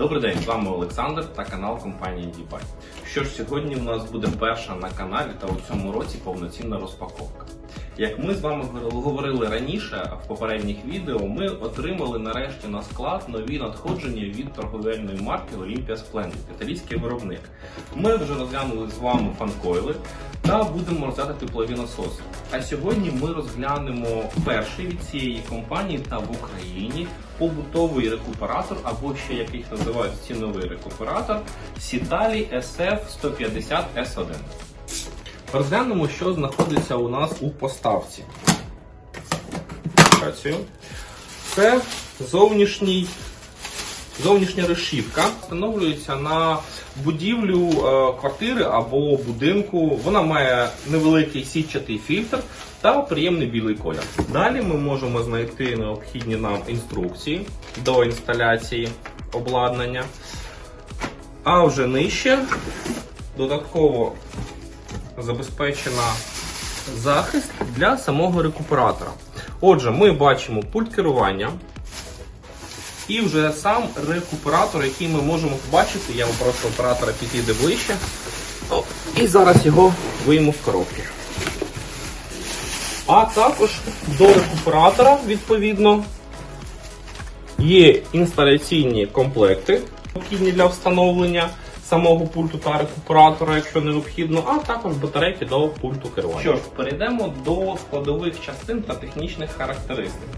Добрий день, з вами Олександр та канал компанії Дібай. Що ж, сьогодні у нас буде перша на каналі та у цьому році повноцінна розпаковка. Як ми з вами говорили раніше в попередніх відео, ми отримали нарешті на склад нові надходження від торговельної марки Olympia Splendid, італійський виробник. Ми вже розглянули з вами фанкойли та будемо розглядати теплові насоси. А сьогодні ми розглянемо перший від цієї компанії та в Україні побутовий рекуператор, або ще як їх називають ціновий рекуператор Sitali SF150 S1. Розглянемо, що знаходиться у нас у поставці. Це зовнішній, зовнішня решітка. Встановлюється на будівлю е, квартири або будинку. Вона має невеликий сітчатий фільтр та приємний білий колір. Далі ми можемо знайти необхідні нам інструкції до інсталяції обладнання. А вже нижче додатково забезпечена захист для самого рекуператора. Отже, ми бачимо пульт керування і вже сам рекуператор, який ми можемо побачити. Я попрошу оператора підійти ближче. І зараз його вийму в коробки. А також до рекуператора, відповідно, є інсталяційні комплекти, необхідні для встановлення самого пульту та рекуператора, якщо необхідно, а також батарейки до пульту керування. Що ж, перейдемо до складових частин та технічних характеристик.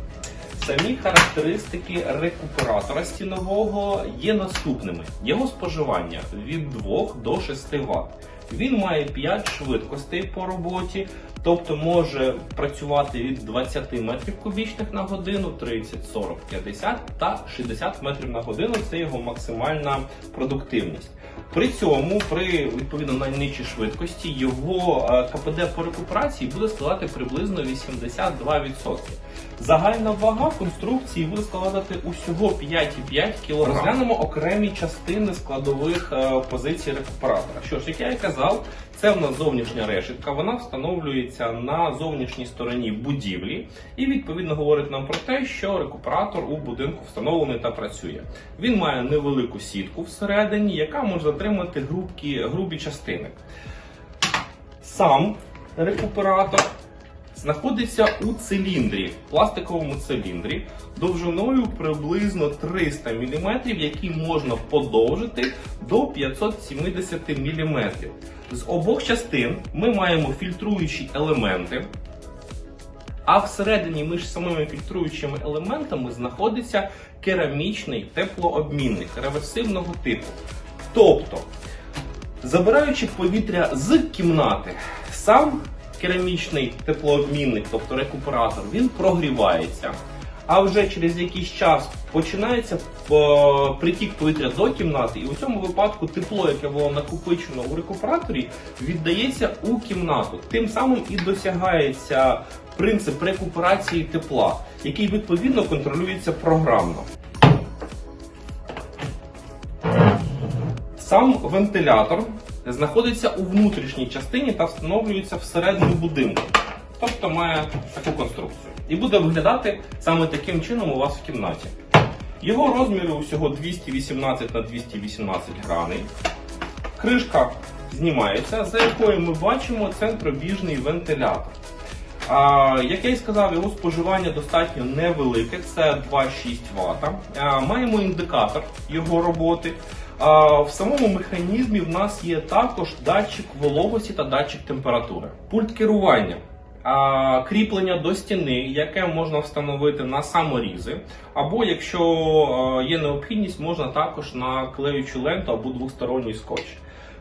Самі характеристики рекуператора стінового є наступними: його споживання від 2 до 6 Вт. Він має 5 швидкостей по роботі, тобто може працювати від 20 метрів кубічних на годину, 30, 40, 50 та 60 метрів на годину це його максимальна продуктивність. При цьому, при відповідно найнижчій швидкості, його е, КПД по рекуперації буде складати приблизно 82%. Загальна вага конструкції буде складати усього 5,5 кг. Розглянемо окремі частини складових е, позицій рекуператора. Що ж, як я і казав, це в нас зовнішня решетка. Вона встановлюється на зовнішній стороні будівлі і відповідно говорить нам про те, що рекуператор у будинку встановлений та працює. Він має невелику сітку всередині, яка може затримати грубкі, грубі частини. Сам рекуператор знаходиться у циліндрі, пластиковому циліндрі, довжиною приблизно 300 мм, який можна подовжити до 570 мм. З обох частин ми маємо фільтруючі елементи. А всередині між самими фільтруючими елементами знаходиться керамічний теплообмінник реверсивного типу. Тобто, забираючи повітря з кімнати, сам керамічний теплообмінник, тобто рекуператор, він прогрівається. А вже через якийсь час починається е, притік повітря до кімнати, і у цьому випадку тепло, яке було накопичено у рекуператорі, віддається у кімнату. Тим самим і досягається принцип рекуперації тепла, який відповідно контролюється програмно. Сам вентилятор знаходиться у внутрішній частині та встановлюється всередину будинку. Тобто має таку конструкцію. І буде виглядати саме таким чином у вас в кімнаті. Його розміри усього 218 на 218 граней. Кришка знімається, за якою ми бачимо центробіжний вентилятор. Як я і сказав, його споживання достатньо невелике, це 2,6 Вт. Маємо індикатор його роботи. В самому механізмі в нас є також датчик вологості та датчик температури. Пульт керування. Кріплення до стіни, яке можна встановити на саморізи, або якщо є необхідність, можна також на клеючу ленту або двосторонній скотч.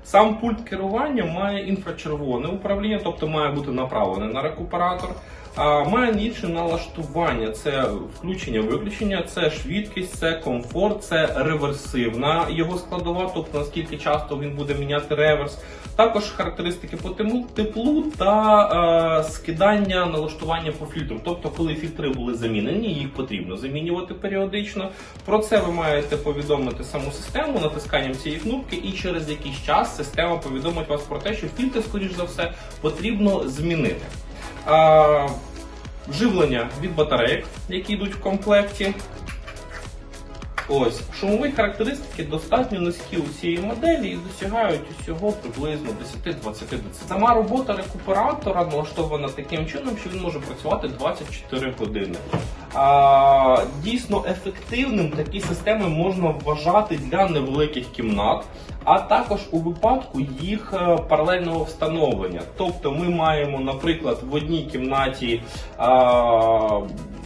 Сам пульт керування має інфрачервоне управління, тобто має бути направлений на рекуператор. А має інше налаштування: це включення-виключення, це швидкість, це комфорт, це реверсивна його складова, тобто наскільки часто він буде міняти реверс. Також характеристики по теплу та е, скидання налаштування по фільтру. Тобто, коли фільтри були замінені, їх потрібно замінювати періодично. Про це ви маєте повідомити саму систему натисканням цієї кнопки, і через якийсь час система повідомить вас про те, що фільтр, скоріш за все, потрібно змінити. А, живлення від батарейок, які йдуть в комплекті. Ось шумові характеристики достатньо низькі у цієї моделі і досягають усього приблизно 10-20 дБ. Сама робота рекуператора налаштована таким чином, що він може працювати 24 години. Дійсно ефективним такі системи можна вважати для невеликих кімнат, а також у випадку їх е, паралельного встановлення. Тобто ми маємо, наприклад, в одній кімнаті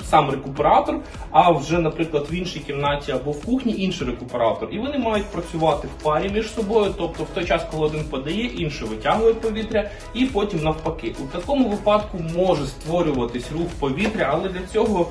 сам рекуператор, а вже, наприклад, в іншій кімнаті або в кухні інший рекуператор. І вони мають працювати в парі між собою, тобто в той час, коли один подає, інший витягує повітря, і потім навпаки. У такому випадку може створюватись рух повітря, але для цього.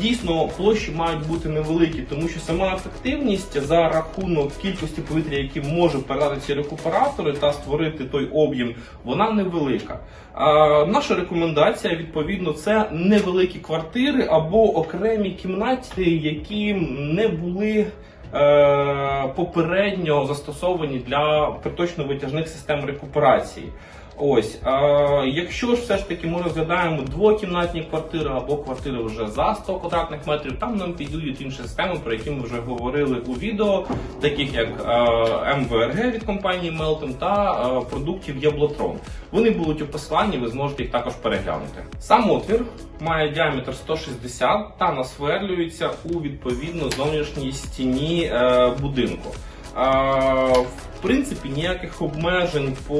Дійсно, площі мають бути невеликі, тому що сама ефективність за рахунок кількості повітря, які може передати ці рекуператори та створити той об'єм, вона невелика. А, наша рекомендація відповідно це невеликі квартири або окремі кімнати, які не були. е, Попередньо застосовані для приточно-витяжних систем рекуперації. Ось, е, якщо ж все ж таки ми розглядаємо двокімнатні квартири або квартири вже за 100 квадратних метрів, там нам підійдуть інші системи, про які ми вже говорили у відео, таких як е, МВРГ від компанії Melton та е, продуктів Яблотрон. Вони будуть у посиланні, ви зможете їх також переглянути. Сам отвір має діаметр 160 та насверлюється у відповідно зовнішній стіні е, будинку. В принципі, ніяких обмежень по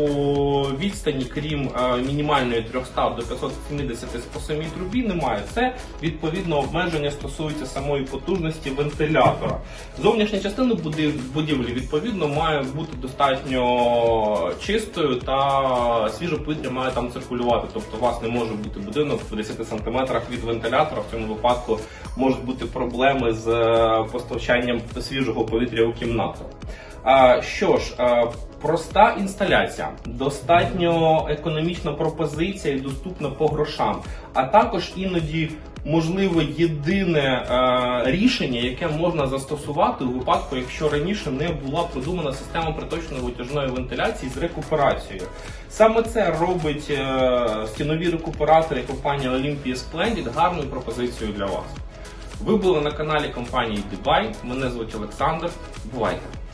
відстані, крім е, мінімальної 300 до 570 по самій трубі, немає. Це відповідно обмеження стосується самої потужності вентилятора. Зовнішня частина будівлі відповідно має бути достатньо чистою та свіже повітря має там циркулювати. Тобто у вас не може бути будинок в 10 см від вентилятора. В цьому випадку можуть бути проблеми з е, постачанням свіжого повітря у кімнату. Що ж, проста інсталяція, достатньо економічна пропозиція і доступна по грошам, а також іноді можливо єдине е, рішення, яке можна застосувати у випадку, якщо раніше не була продумана система приточної витяжної вентиляції з рекуперацією. Саме це робить е, стінові рекуператори компанії Olympia Splendid гарною пропозицією для вас. Ви були на каналі компанії Дебай. Мене звуть Олександр. Бувайте!